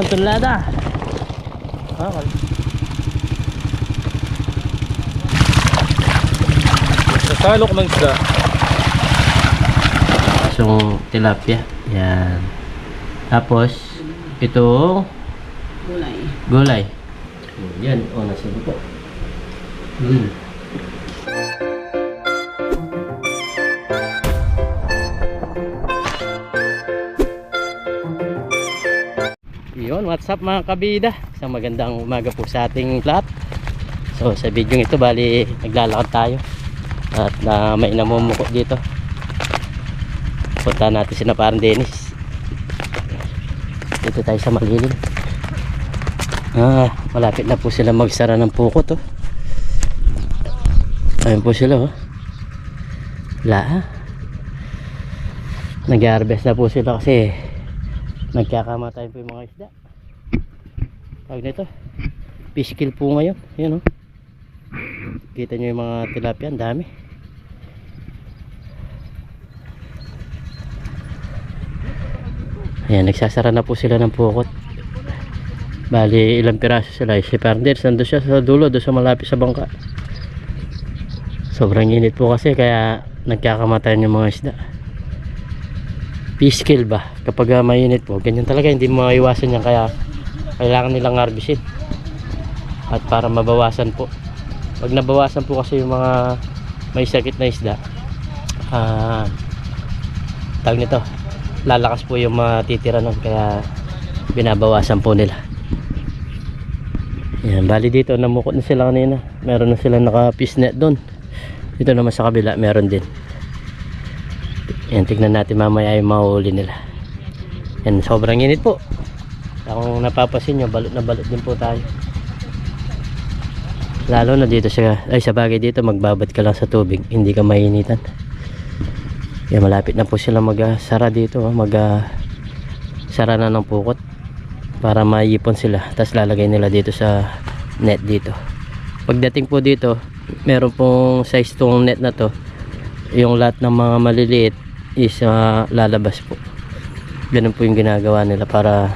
isang tonelada. Ah, Sasalok ng isda. Isang tilapia. Yan. Tapos, ito, Gulay. gulay. Yan, o, nasa po. Hmm. What's up mga kabida? Isang magandang umaga po sa ating lahat. So sa video ito bali naglalakad tayo at na may namumuko dito. Punta natin si parang Dennis. Dito tayo sa malilim. Ah, malapit na po sila magsara ng puko to. Ayun po sila oh. Wala ah. Nag-harvest na po sila kasi nagkakamatay po yung mga isda. Tawag nito. Kill po ngayon. Yan oh. Kita nyo yung mga tilapia, ang dami. Ayan, nagsasara na po sila ng pukot. Bali, ilang piraso sila. Si Fernandez, nandun siya sa dulo, doon sa malapit sa bangka. Sobrang init po kasi, kaya nagkakamatayan yung mga isda. Kill ba? Kapag ah, mainit po, ganyan talaga, hindi maiwasan yan. Kaya, kailangan nilang harbisin. At para mabawasan po. Pag nabawasan po kasi yung mga may sakit na isda, ah, tawag nito, lalakas po yung matitira nun. Kaya, binabawasan po nila. Yan, bali dito namukot na sila kanina. Meron na sila naka fish net doon. Dito naman sa kabila, meron din. Yan, tignan natin mamaya yung mahuli nila. Yan, sobrang init po. Kung napapasin nyo, balot na balot din po tayo. Lalo na dito sa, ay sa bagay dito, magbabad ka lang sa tubig, hindi ka mainitan. Yan, malapit na po sila mag-sara dito, oh, mag ah, sara na ng pukot para maipon sila tapos lalagay nila dito sa net dito pagdating po dito meron pong size tong net na to yung lahat ng mga maliliit is ah, lalabas po ganun po yung ginagawa nila para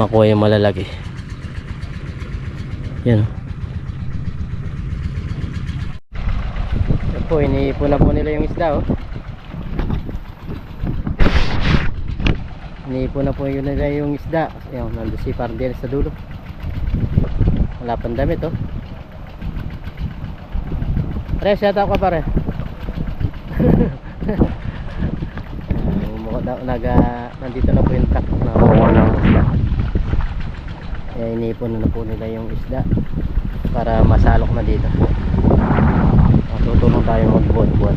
makuha yung malalaki yan yan po iniipon na po nila yung isda oh Iniipon na po yun nila yung isda. Ayun, nandun si Pardiel sa dulo. Wala pang damit, oh. Pare, shout out ka pare. Mukha daw, naga, nandito na po yung truck na isda. Kaya iniipon na, po nila yung isda para masalok na dito. Matutulong tayo magbuhat-buhat.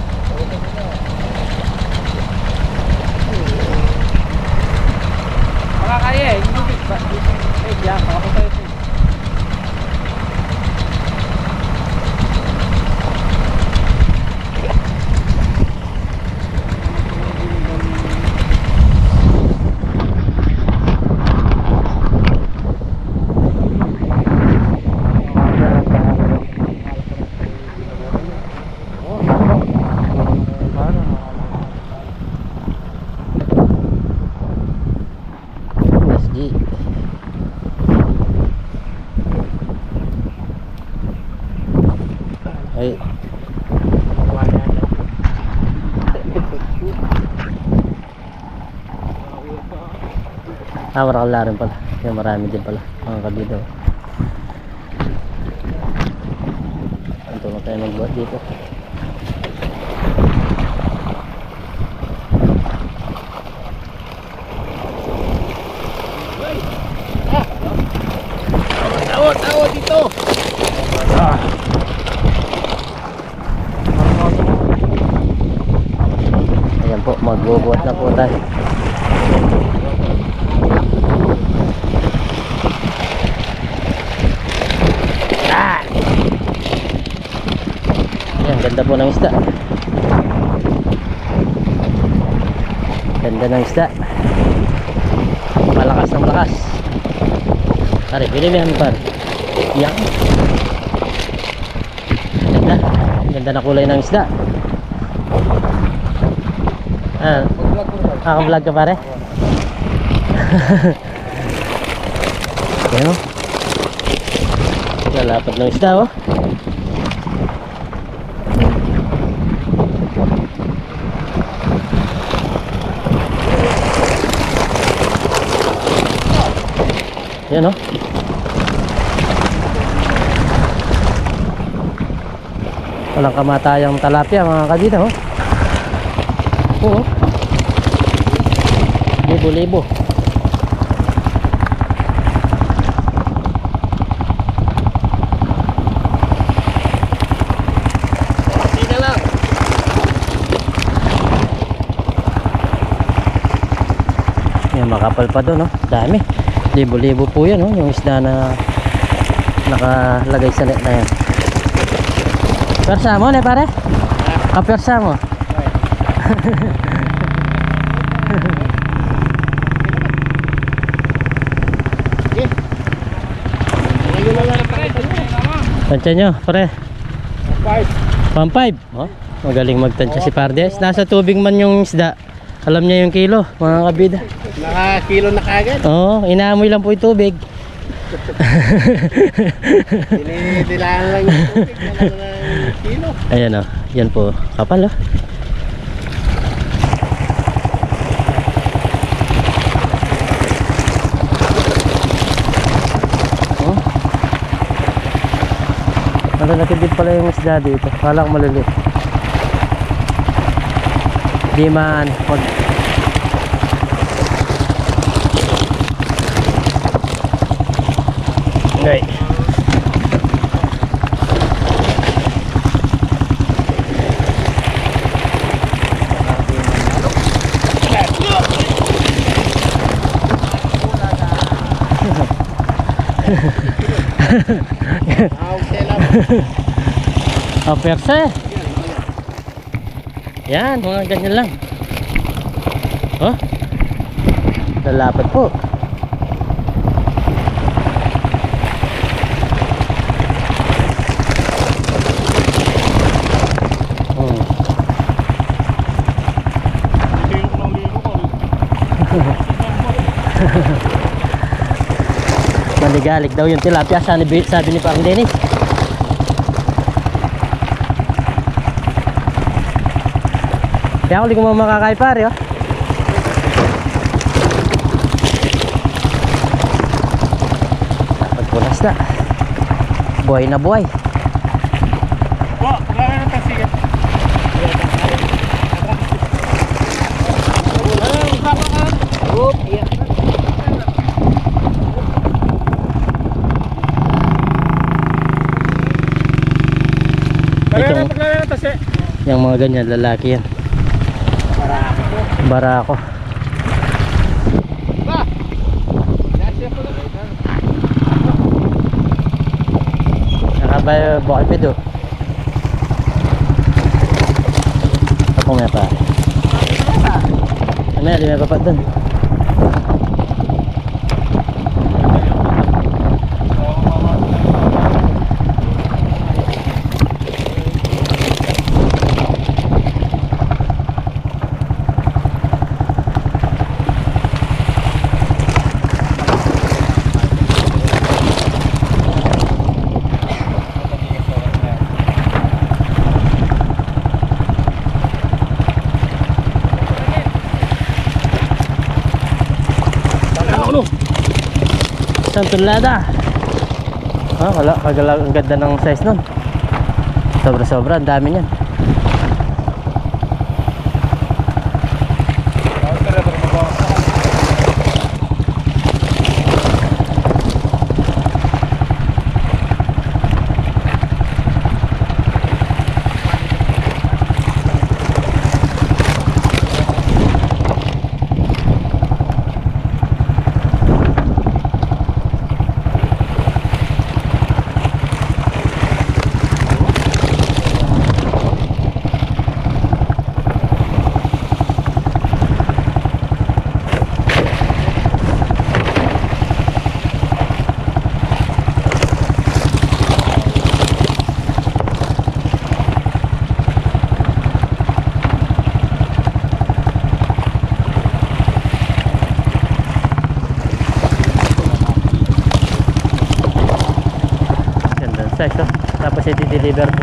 eh. Hindi ba? Eh, diyan. Makapunta ito. ah marakala rin pala. Kaya marami din pala mga kabido. Ito na tayo magbuhat dito. Pare, binilihan par. Yan. Ganda. Ganda na kulay ng isda. Ah, Naka-vlog ka pare? Ayan o. Lalapad ng isda oh. Ayan o. Walang kamatayang talapia mga kadita oh. Oo. Lang. Yan, makapal pa doon, no? Dami. Libo-libo po yan, no? Yung isda na nakalagay sa net na yan. Persa mo, ne, pare? Kapersa mo. Na Tansya nyo, pare. Pang 5. Oh, magaling magtansya si Pardes. Nasa tubig man yung isda. Alam niya yung kilo, mga kabida. Nakakilo na kagad. Oo, inaamoy lang po yung tubig. Dininidilaan lang yung tubig Ayan oh, yan po. Kapal oh. Oh. Malalaki din pala yung isda dito. Kala ko maliliit. Di man. Pag... Okay. Oh, perse. Yan, mga ganyan lang. Oh. Lalapat po. Oh. Maligalig daw yung tilapia sabi, sabi ni Pang Dennis. Kaya hindi ko makakay pare oh. Pagpunas na. Buhay na buhay. Wah, wala na tasigat. Oop, iya. Ito. Wala na tasi. Yung mga ganyan, lalaki yan. Barako. Ba. Nasi ako lang. Nakabay bukay pido. Ako may pa. Ano yan, di may papat dun. Ano? Isang tulada. Ah, wala. Kagala, ang ganda ng size nun. Sobra sobra, ang dami niyan. Ganda ng size, oh. Tapos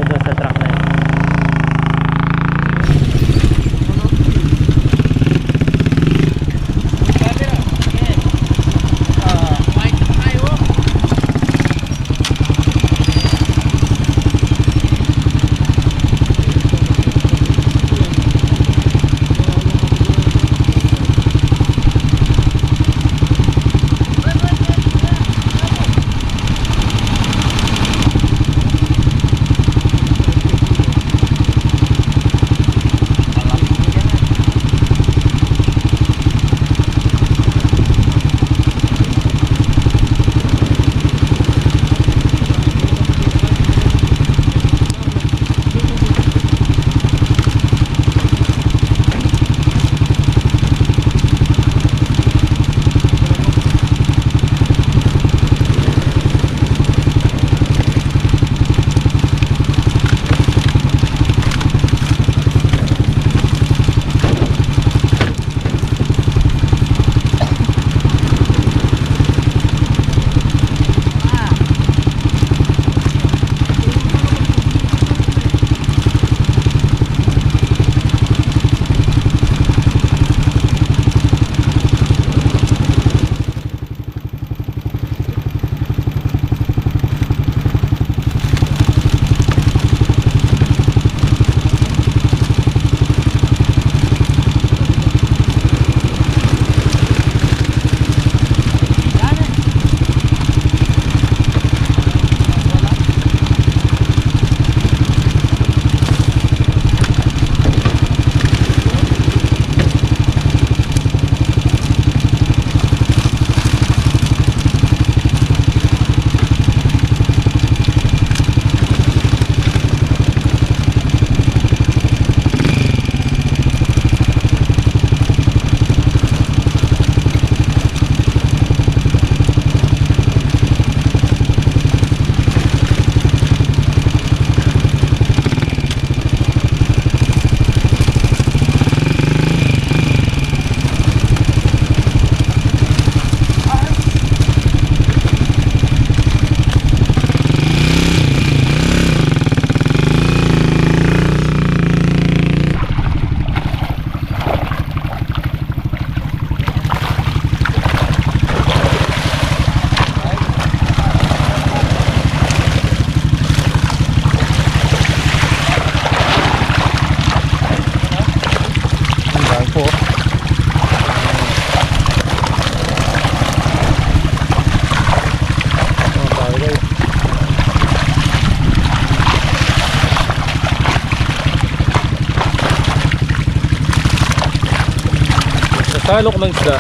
Salok ng isda.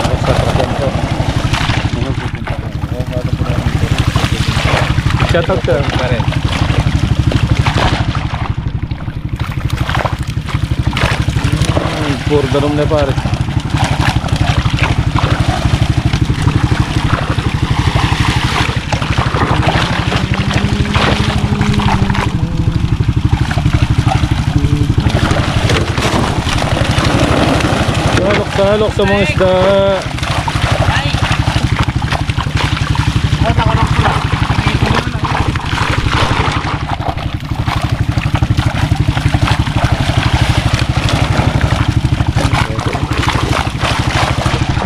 Basta trapon to. Shout out ka. Mm, Puro danom na pare. Salok, sa mga isda.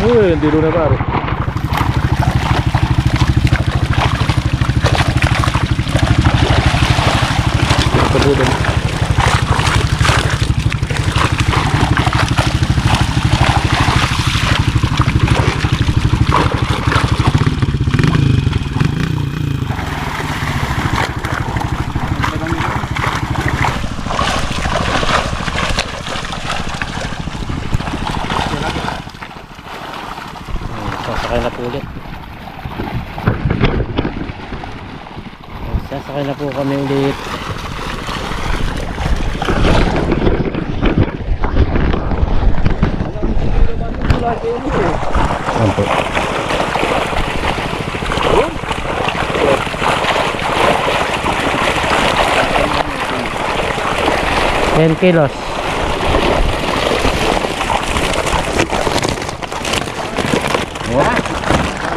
Uy, hindi na pare. Kabutan. Hmm, Sasakay na po ulit. Sasakay na po kami ulit. Ayan po. Ten kilos.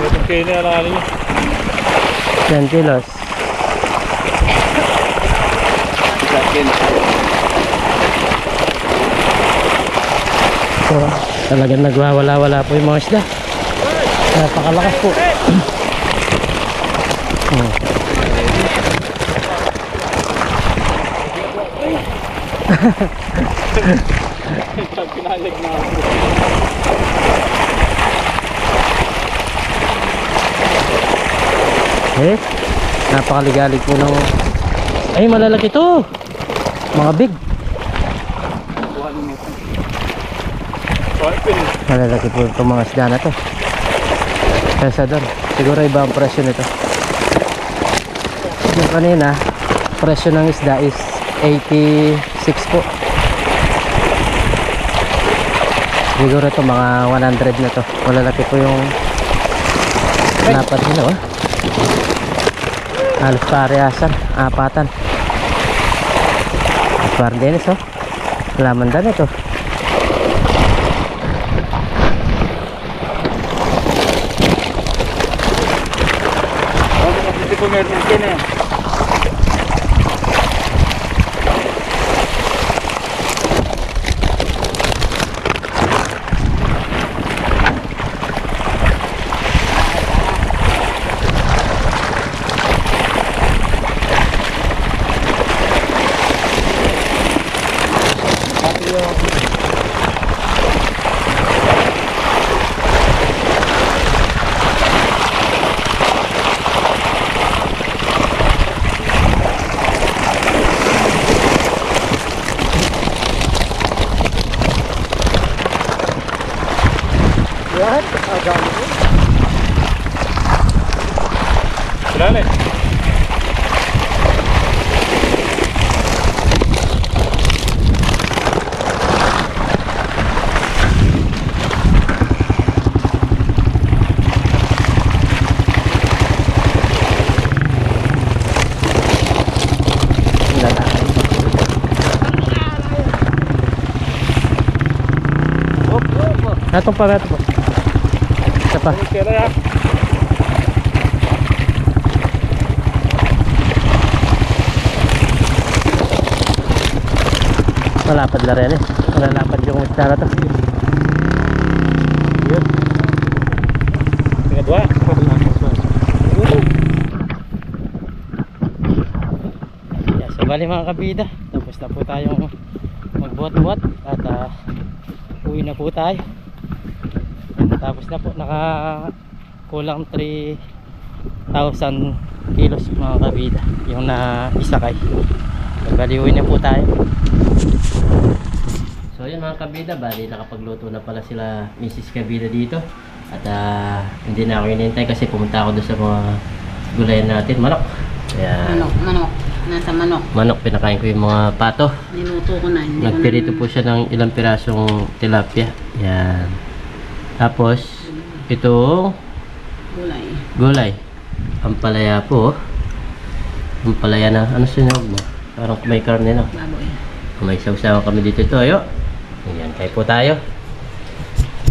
Ito kayo na alala niyo. 10 kilos. Talagang nagwawala-wala po yung mga isda. Napakalakas po. Eh, napakaligalig po ng... Ay, malalaki to! Mga big. Malalaki po itong mga isda na to. Kesa doon. Siguro iba ang presyo nito. Yung kanina, presyo ng isda is 86 po. Siguro ito mga 100 na to. Malalaki po yung dapat nila oh. Halos parehasan, apatan. Pardenes oh. Laman dan ito. Ko meron din eh. Wala na eh. Natong pa, natong pa. Isa pa. Malapad na rin eh. Malalapad yung isda na to. Yun. Tingnan dua. Yeah, so bali mga kabida, tapos na po tayong magbuhat-buhat at ah, uwi na po tayo. Tapos na po, naka kulang 3,000 kilos mga kabida yung na isakay. So, bali uwi na po tayo. So yun mga kabida, bali nakapagluto na pala sila Mrs. Kabida dito. At ah, hindi na ako inintay kasi pumunta ako doon sa mga gulayan natin, manok. Kaya, Manok, manok. Nasa manok. manok, pinakain ko yung mga pato. Niluto ko na. Nagpirito ko po siya ng ilang pirasong tilapia. Yan. Tapos, ito, na gulay. gulay. Ampalaya po. Ampalaya na, ano sinawag mo? Parang may karne na. Baboy. May sausawan kami dito ito, ayo. Ayan, kayo po tayo.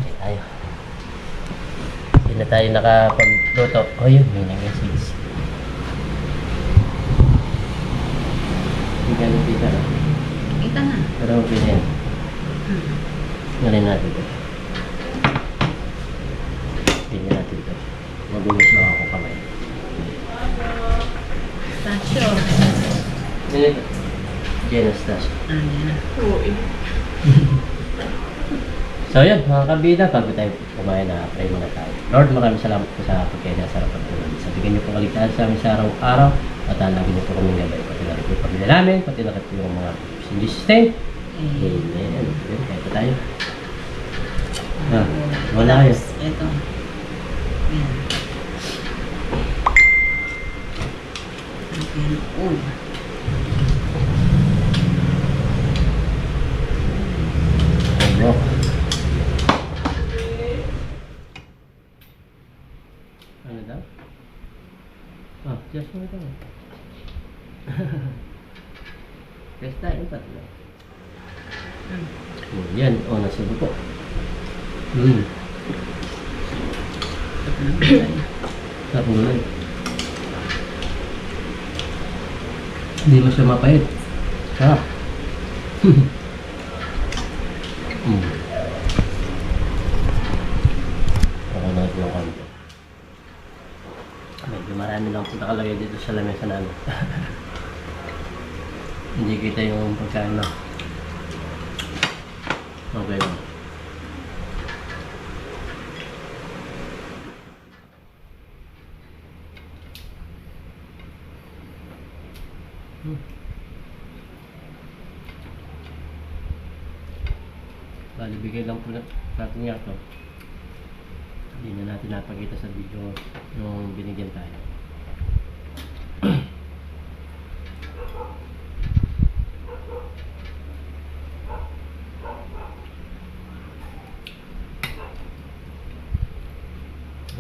Kayo tayo. Hindi na tayo nakapagluto. Oh, yun, may nag-message. Hindi ganun dito, no? Kita na. Pero okay na yan. Hmm. Natin ito. Tingnan natin ito. Magulos na ako kamay. Tasyo. Ganito. Yan ang stash. Ah, yan na. Eh. So yun, mga kabida, bago tayo kumain na pray muna tayo. Lord, maraming salamat po sa pagkain na sarap at ulan. Sa bigyan niyo po kaligtaan sa amin sa araw-araw at alagin niyo po kami gabay. Pati na rin po pamilya namin, pati na rin po yung mga in Jesus name. Eh, Amen. Yun, kaya po tayo. Ah, wala kayo. Tapos, Ito. Yan. Oh. Ano? Ano daw? Ah, just mo ito. Test tayo tatlo. Hmm. Yan, oh, ng gulay. Hindi mo siya mapait. Sarap. Ako na ito yung kanto. Medyo marami lang po nakalagay dito sa lamesa namin. Hindi kita yung pagkain na. Okay lang. Bali, bigay lang po na natin nga to. Hindi na natin napakita sa video yung binigyan tayo.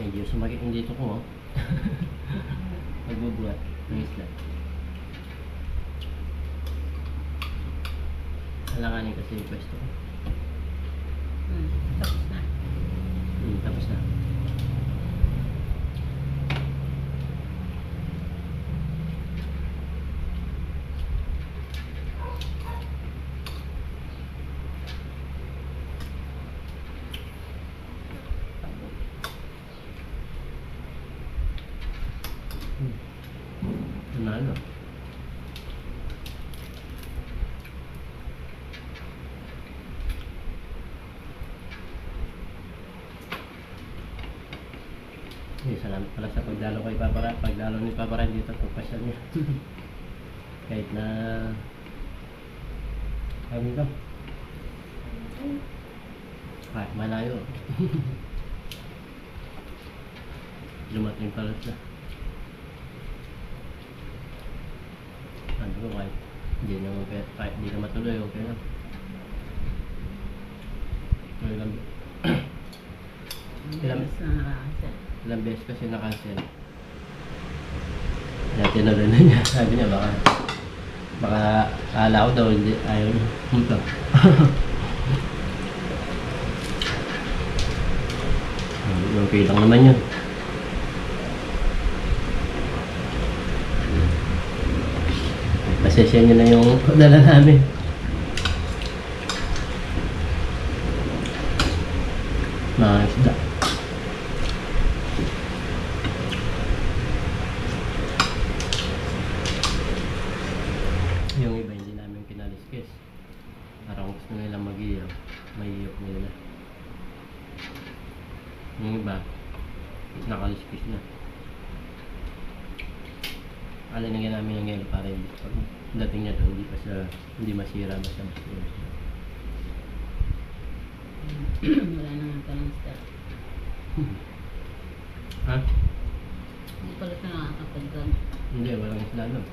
Medyo sumakit yung dito ko, oh. Pagbubuhat ng isla. Alanganin kasi yung pwesto ko. Hmm. Tapos na. Hmm, tapos na. Hmm. Nanalo. Eh, salamat pala sa pagdalo kay Papa Ra. Pagdalo ni Papa Ra dito, pagpasyal niya. Kahit na... Ano ito? Kahit malayo. Lumating pala siya. Ano ko kahit hindi naman kahit, kahit hindi na matuloy, okay lang. Okay lang. Ilang- na nakakasal. Ilang beses kasi na-cancel. Kaya tinuloy na niya. Sabi niya baka baka kala ko daw hindi ayaw niya. Ito. okay lang naman yun. Pasensya niyo na yung dala namin. Mga isda. Yung iba hindi namin kinaliskis. Parang gusto nila mag-iyo. May-iyok nila. Yung iba, nakaliskis na. Alinagyan namin ng ngayon para hindi pag dating niya doon, hindi pa siya, hindi masira basta masira. Wala na nga palang start. Ha? Hindi pala ito nakakapagdam. Hindi, walang isla doon.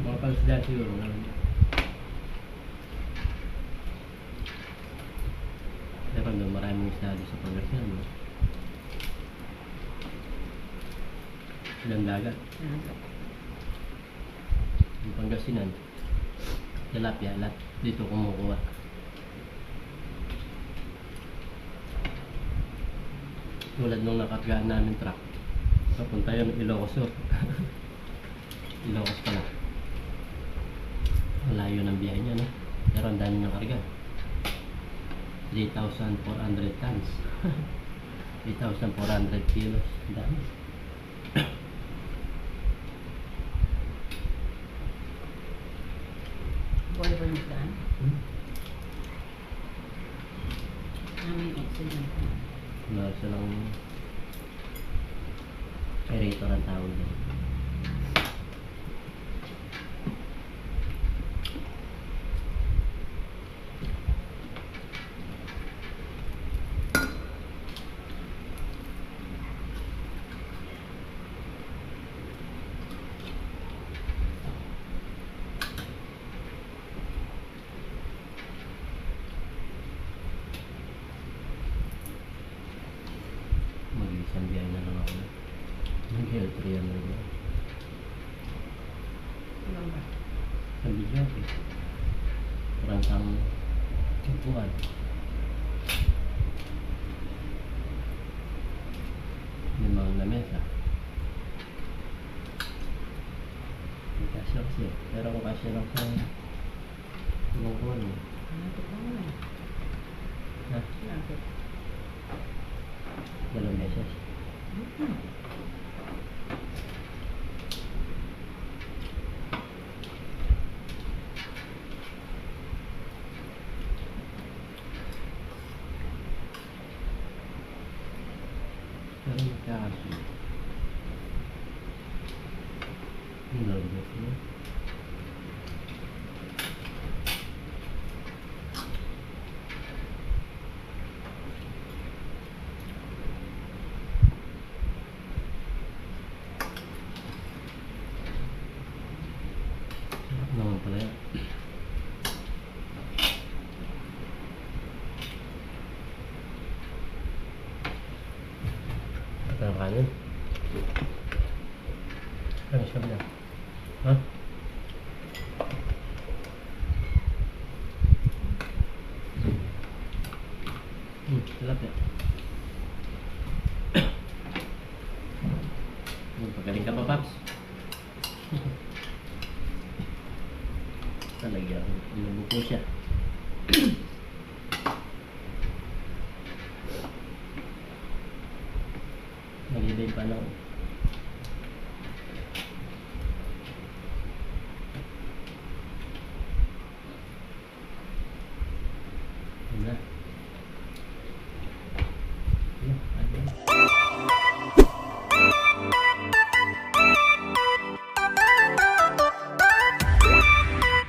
Mga palisda siguro. Walang... Pero doon maraming isla doon sa Pangasinan. No? Ilang dagat. Yung Pangasinan. Tilapia, lahat dito kumukuha. Tulad nung nakatgaan namin truck. Papunta yun Ilocos. Ilocos pala. Malayo ng biyahe niya, no? Pero ang dami ng karga. 3,400 tons. 3,400 kilos. Ang dami. generator ang tawag niya. mm. 나가는 잠시만 요. 어? 응, 일났 네.